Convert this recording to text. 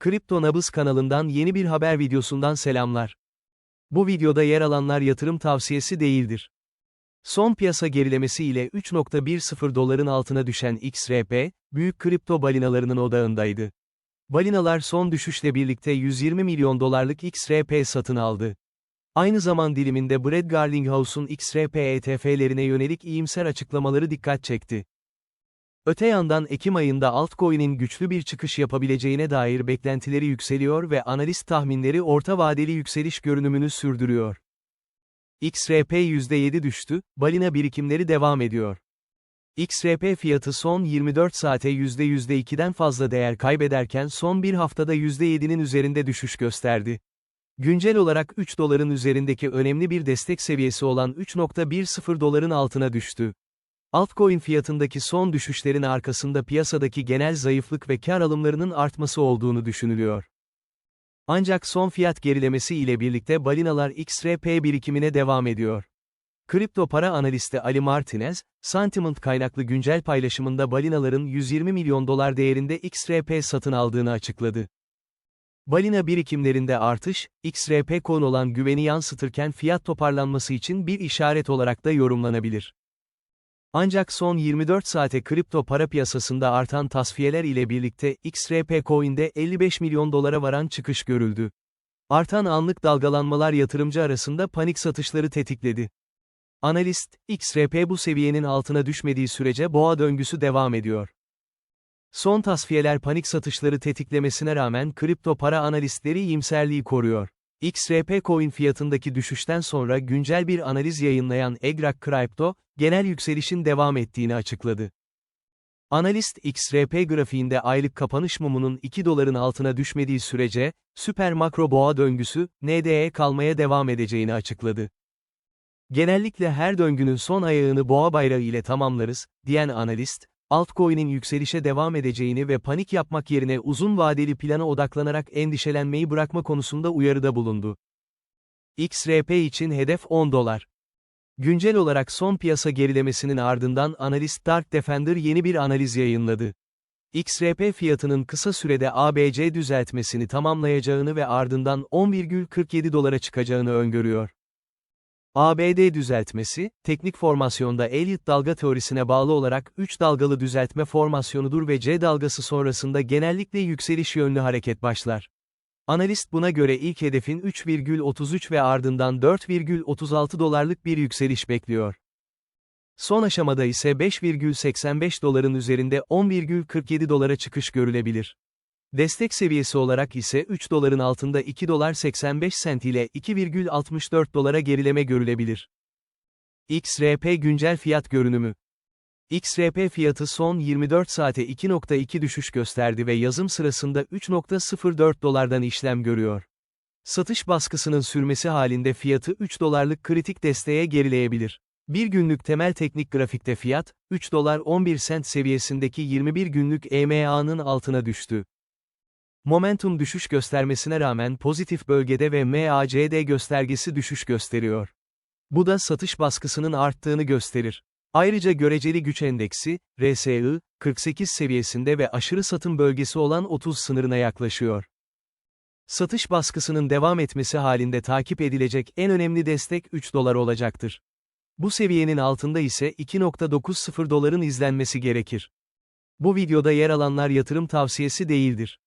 Kripto Nabız kanalından yeni bir haber videosundan selamlar. Bu videoda yer alanlar yatırım tavsiyesi değildir. Son piyasa gerilemesi ile 3.10 doların altına düşen XRP, büyük kripto balinalarının odağındaydı. Balinalar son düşüşle birlikte 120 milyon dolarlık XRP satın aldı. Aynı zaman diliminde Brad Garlinghouse'un XRP ETF'lerine yönelik iyimser açıklamaları dikkat çekti. Öte yandan Ekim ayında altcoin'in güçlü bir çıkış yapabileceğine dair beklentileri yükseliyor ve analist tahminleri orta vadeli yükseliş görünümünü sürdürüyor. XRP %7 düştü, balina birikimleri devam ediyor. XRP fiyatı son 24 saate %2'den fazla değer kaybederken son bir haftada %7'nin üzerinde düşüş gösterdi. Güncel olarak 3 doların üzerindeki önemli bir destek seviyesi olan 3.10 doların altına düştü. Altcoin fiyatındaki son düşüşlerin arkasında piyasadaki genel zayıflık ve kar alımlarının artması olduğunu düşünülüyor. Ancak son fiyat gerilemesi ile birlikte balinalar XRP birikimine devam ediyor. Kripto para analisti Ali Martinez, Sentiment kaynaklı güncel paylaşımında balinaların 120 milyon dolar değerinde XRP satın aldığını açıkladı. Balina birikimlerinde artış, XRP konu olan güveni yansıtırken fiyat toparlanması için bir işaret olarak da yorumlanabilir. Ancak son 24 saate kripto para piyasasında artan tasfiyeler ile birlikte XRP Coin'de 55 milyon dolara varan çıkış görüldü. Artan anlık dalgalanmalar yatırımcı arasında panik satışları tetikledi. Analist, XRP bu seviyenin altına düşmediği sürece boğa döngüsü devam ediyor. Son tasfiyeler panik satışları tetiklemesine rağmen kripto para analistleri iyimserliği koruyor. XRP coin fiyatındaki düşüşten sonra güncel bir analiz yayınlayan Egrak Crypto, genel yükselişin devam ettiğini açıkladı. Analist XRP grafiğinde aylık kapanış mumunun 2 doların altına düşmediği sürece, süper makro boğa döngüsü, NDE kalmaya devam edeceğini açıkladı. Genellikle her döngünün son ayağını boğa bayrağı ile tamamlarız, diyen analist, altcoin'in yükselişe devam edeceğini ve panik yapmak yerine uzun vadeli plana odaklanarak endişelenmeyi bırakma konusunda uyarıda bulundu. XRP için hedef 10 dolar. Güncel olarak son piyasa gerilemesinin ardından analist Dark Defender yeni bir analiz yayınladı. XRP fiyatının kısa sürede ABC düzeltmesini tamamlayacağını ve ardından 10,47 dolara çıkacağını öngörüyor. ABD düzeltmesi, teknik formasyonda Elliott dalga teorisine bağlı olarak 3 dalgalı düzeltme formasyonudur ve C dalgası sonrasında genellikle yükseliş yönlü hareket başlar. Analist buna göre ilk hedefin 3,33 ve ardından 4,36 dolarlık bir yükseliş bekliyor. Son aşamada ise 5,85 doların üzerinde 10,47 dolara çıkış görülebilir. Destek seviyesi olarak ise 3 doların altında 2 dolar 85 sent ile 2,64 dolara gerileme görülebilir. XRP güncel fiyat görünümü XRP fiyatı son 24 saate 2.2 düşüş gösterdi ve yazım sırasında 3.04 dolardan işlem görüyor. Satış baskısının sürmesi halinde fiyatı 3 dolarlık kritik desteğe gerileyebilir. Bir günlük temel teknik grafikte fiyat, 3 dolar 11 sent seviyesindeki 21 günlük EMA'nın altına düştü. Momentum düşüş göstermesine rağmen pozitif bölgede ve MACD göstergesi düşüş gösteriyor. Bu da satış baskısının arttığını gösterir. Ayrıca göreceli güç endeksi, RSI, 48 seviyesinde ve aşırı satım bölgesi olan 30 sınırına yaklaşıyor. Satış baskısının devam etmesi halinde takip edilecek en önemli destek 3 dolar olacaktır. Bu seviyenin altında ise 2.90 doların izlenmesi gerekir. Bu videoda yer alanlar yatırım tavsiyesi değildir.